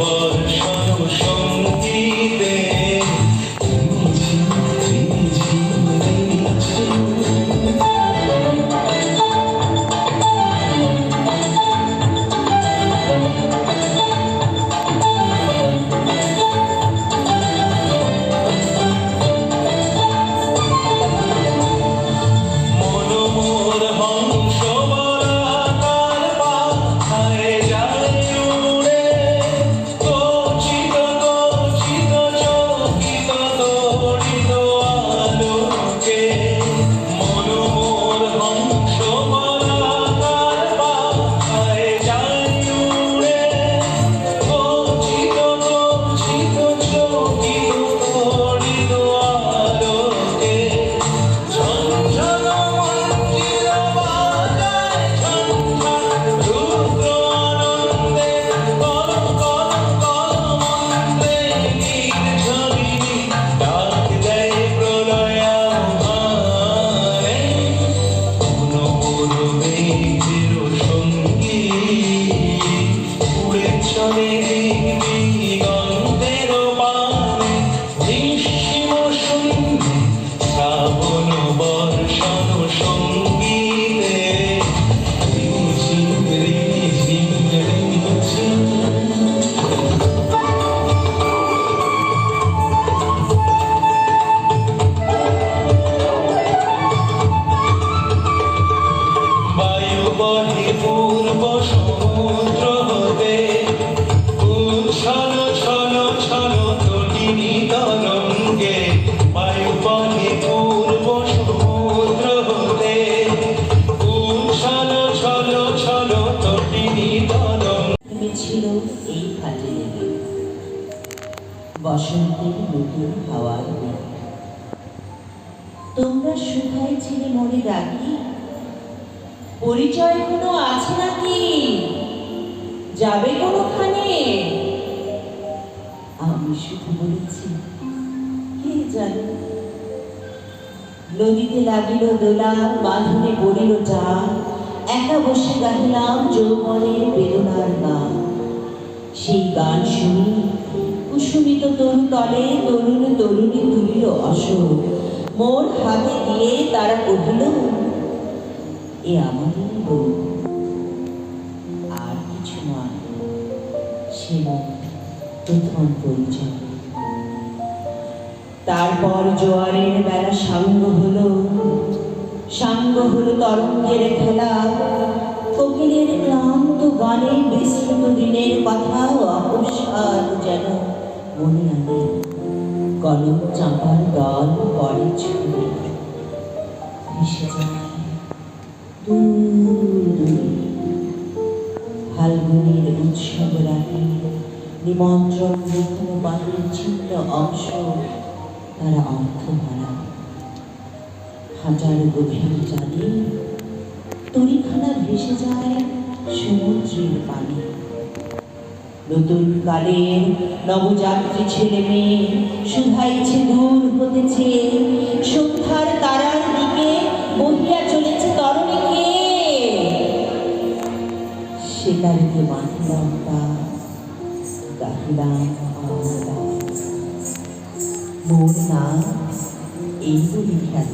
বর্ষণ সঙ্গীতে You. বসন্তের নতুন হাওয়ার। তোমরা শুধাই ছিলে মনে রাখি পরিচয় কোনো আছে নাকি? যাবে কোনোখানে? আমি শুধু বলেছি, কে জানে? নদীতে লাগিল দোলা বাঁধনে পড়িল টান, একা বসে গাহিলাম যৌবনের বেদনার গান। সেই গান শুনি কুসুমিত তরু তলে তরুণ তরুণী তুলিল অশোক মোর হাতে দিয়ে তারা কহিল, এ আমাদের বউ। আর কিছু নয়, সে প্রথম পরিচয়। তারপর জোয়ারের বেলা সাঙ্গ হলো। সাঙ্গ হলো তরঙ্গের খেলা। কোকিলের ক্লান্ত গানে বিস্তৃত দিনের কথা অকস্মাৎ যেন। মনে আনে কলম চাঁপার দল পরে ছুঁড়ে ভেসে যায় ফাল্গুনের উৎসব রাতে নিমন্ত্রণ পাখির ছিন্ন অংশ, তারা অর্থহারা হাজার গভীর জানে তরিখানা ভেসে যায় সমুদ্রের পানি। নতুন কালের নবযাত্রী ছেলে মেয়ে শুধাইছে দূর হতেছে, সন্ধ্যার তারার দিকে বহিয়া চলেছে তরণীকে। সেতারিতে বাঁধিলাম তা, গাহিলাম মোর নাম এই বলি খ্যাত